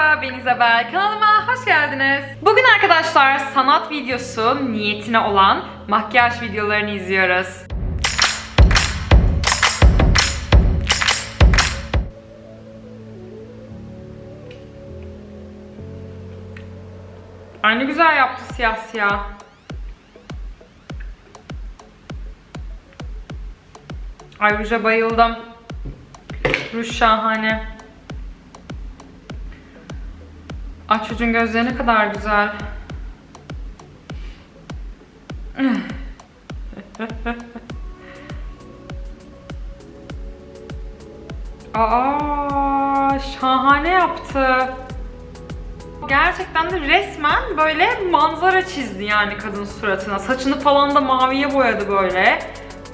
Merhaba ben İzabel. Kanalıma hoş geldiniz. Bugün arkadaşlar sanat videosu niyetine olan makyaj videolarını izliyoruz. Ay ne güzel yaptı siyah siyah. Ay ruja bayıldım. Ruj şahane. Ay çocuğun gözleri ne kadar güzel. Aa, şahane yaptı. Gerçekten de resmen böyle manzara çizdi yani kadın suratına. Saçını falan da maviye boyadı böyle.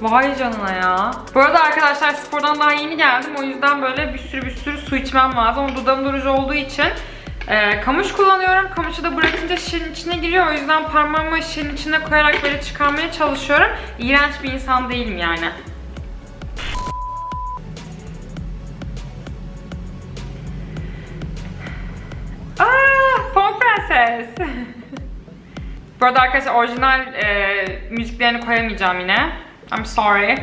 Vay canına ya. Bu arada arkadaşlar spordan daha yeni geldim. O yüzden böyle bir sürü bir sürü su içmem lazım. Ama dudağımda ruj olduğu için e, kamış kullanıyorum. Kamışı da bırakınca şişenin içine giriyor. O yüzden parmağımı şişenin içine koyarak böyle çıkarmaya çalışıyorum. İğrenç bir insan değilim yani. Aa, Pom Prenses. Bu arada arkadaşlar orijinal e, müziklerini koyamayacağım yine. I'm sorry.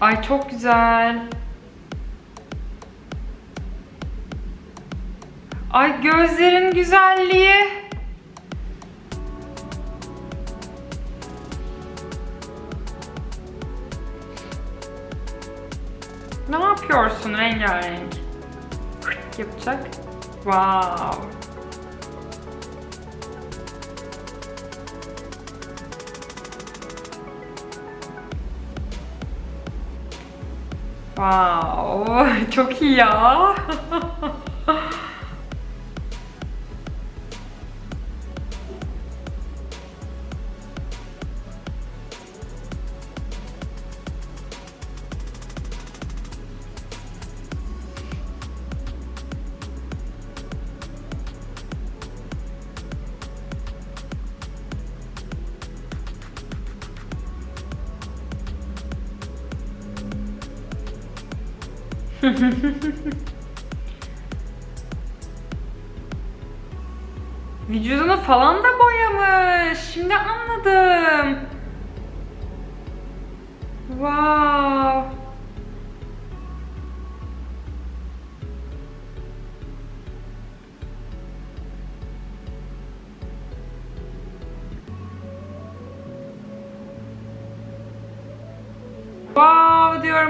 Ay çok güzel. Ay gözlerin güzelliği. Ne yapıyorsun rengarenk? Yapacak. Wow. Wow, çok iyi ya. Vücudunu falan da boyamış. Şimdi anladım. Wow.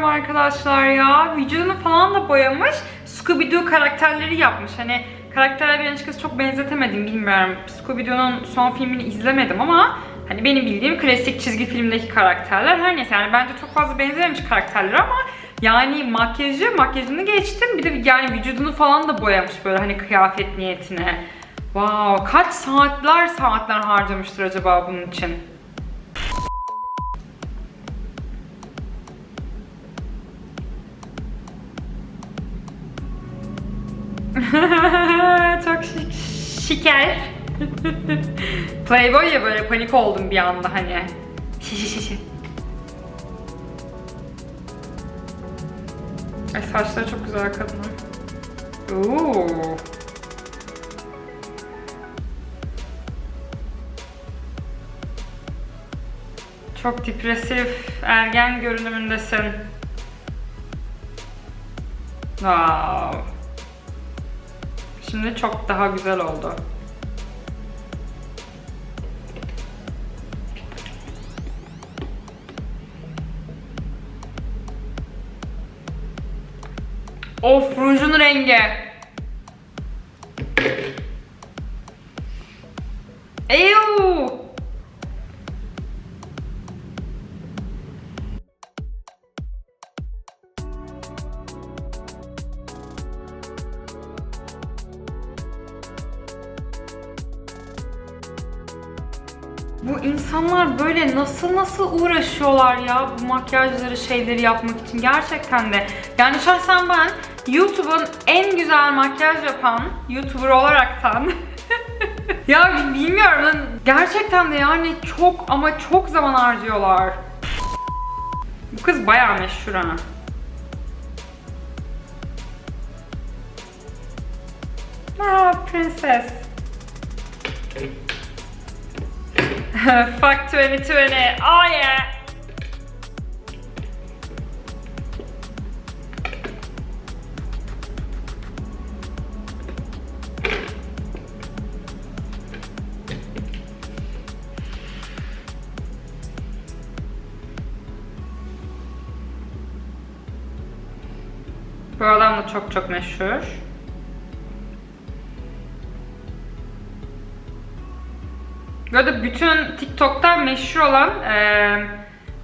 Diyorum arkadaşlar ya. Vücudunu falan da boyamış. Scooby-Doo karakterleri yapmış. Hani karakterler ben açıkçası çok benzetemedim bilmiyorum. Scooby-Doo'nun son filmini izlemedim ama hani benim bildiğim klasik çizgi filmdeki karakterler her neyse yani bence çok fazla benzememiş karakterler ama yani makyajı, makyajını geçtim. Bir de yani vücudunu falan da boyamış böyle hani kıyafet niyetine. Wow, kaç saatler saatler harcamıştır acaba bunun için? Çok şik şeker. Playboy ya böyle panik oldum bir anda hani. Şişi şişi. Ay saçları çok güzel kadının. Oo. Çok depresif, ergen görünümündesin. Wow. Şimdi çok daha güzel oldu. Of rujun rengi. Bu insanlar böyle nasıl nasıl uğraşıyorlar ya bu makyajları şeyleri yapmak için gerçekten de. Yani şahsen ben YouTube'un en güzel makyaj yapan YouTuber olaraktan ya bilmiyorum lan, gerçekten de yani çok ama çok zaman harcıyorlar. Bu kız bayağı meşhur ha. Ah, prenses. Fuck 2020. Oh yeah. Bu adam da çok çok meşhur. Böyle bütün TikTok'ta meşhur olan e,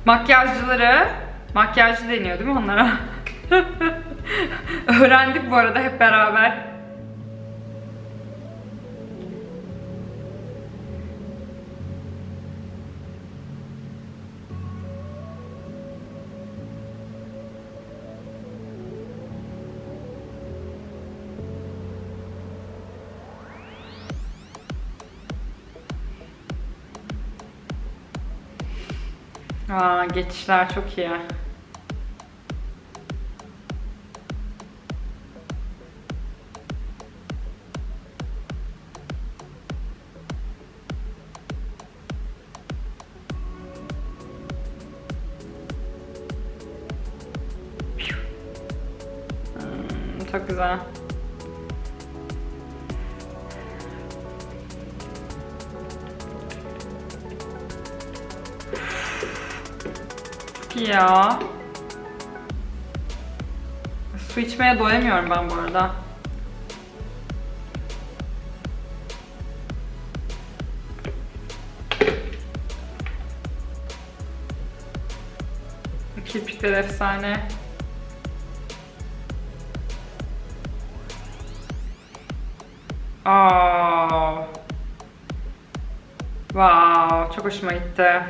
makyajcıları, makyajcı deniyor değil mi onlara? Öğrendik bu arada hep beraber. Aa, geçişler çok iyi. Hmm, çok güzel. Ya. Su içmeye doyamıyorum ben bu arada. Kirpikler efsane. Aa. Wow, çok hoşuma gitti.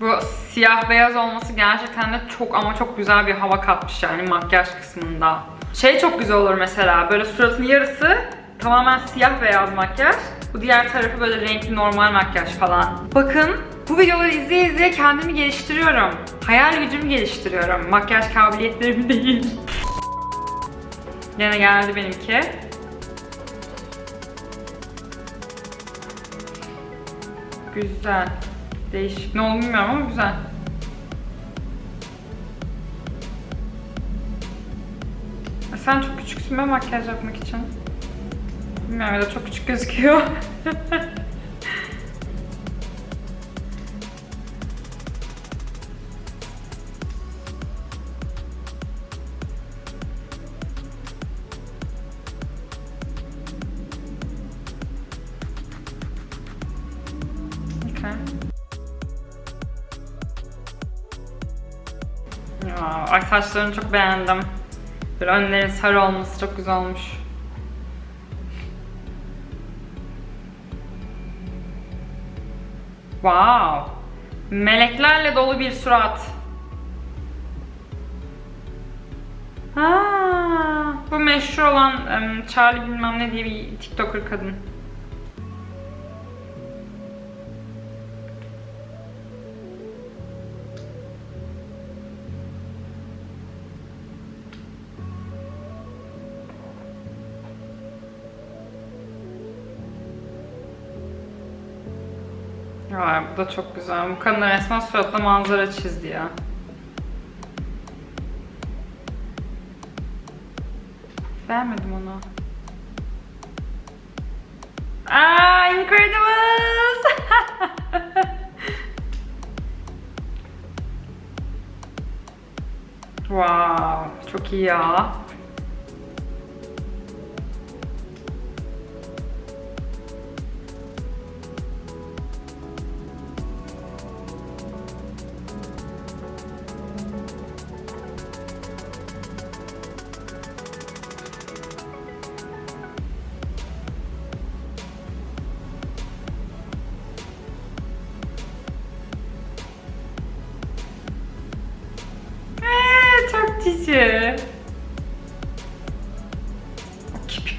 Bu siyah beyaz olması gerçekten de çok ama çok güzel bir hava katmış yani makyaj kısmında. Şey çok güzel olur mesela böyle suratın yarısı tamamen siyah beyaz makyaj. Bu diğer tarafı böyle renkli normal makyaj falan. Bakın bu videoları izleye izleye kendimi geliştiriyorum. Hayal gücümü geliştiriyorum. Makyaj kabiliyetlerimi değil. Yine geldi benimki. Güzel. Değişik. Ne olduğunu bilmiyorum ama güzel. Sen çok küçüksün be makyaj yapmak için. Bilmiyorum ya da çok küçük gözüküyor. Okay. Ya, ay saçlarını çok beğendim. Böyle önlerin sarı olması çok güzel olmuş. Wow. Meleklerle dolu bir surat. Ha, bu meşhur olan em, Charlie bilmem ne diye bir TikToker kadın. Vay bu da çok güzel. Bu kadın resmen suratla manzara çizdi ya. Beğenmedim onu. Aa, Incredibles! wow, çok iyi ya.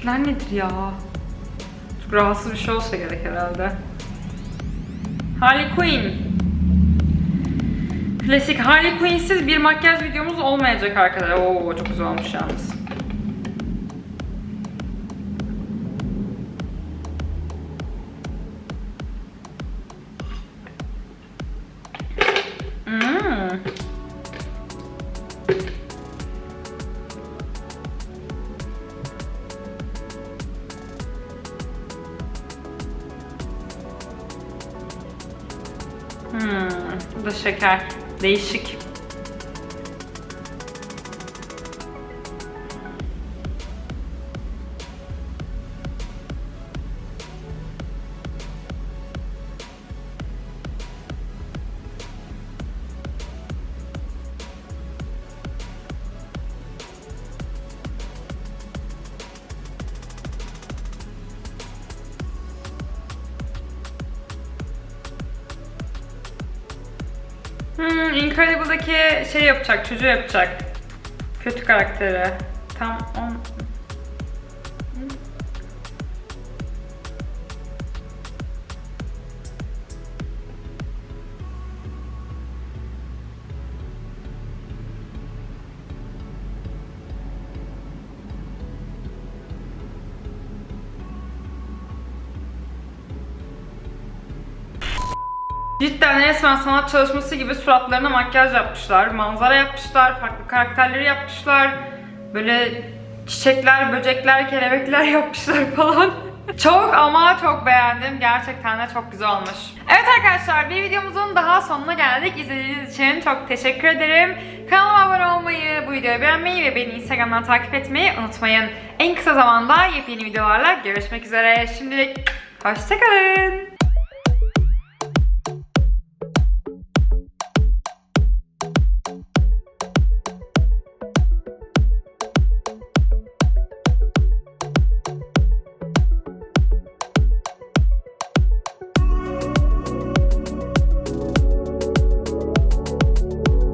Kirpikler nedir ya? Çok rahatsız bir şey olsa gerek herhalde. Harley Quinn. Klasik Harley Quinn'siz bir makyaj videomuz olmayacak arkadaşlar. Oo çok güzel olmuş yalnız. Bu da şeker. Değişik. Hmm, Incredible'daki şey yapacak, çocuğu yapacak. Kötü karakteri. Tam Cidden resmen sanat çalışması gibi suratlarına makyaj yapmışlar, manzara yapmışlar, farklı karakterleri yapmışlar. Böyle çiçekler, böcekler, kelebekler yapmışlar falan. çok ama çok beğendim. Gerçekten de çok güzel olmuş. Evet arkadaşlar bir videomuzun daha sonuna geldik. İzlediğiniz için çok teşekkür ederim. Kanalıma abone olmayı, bu videoyu beğenmeyi ve beni Instagram'dan takip etmeyi unutmayın. En kısa zamanda yepyeni videolarla görüşmek üzere. Şimdilik hoşçakalın.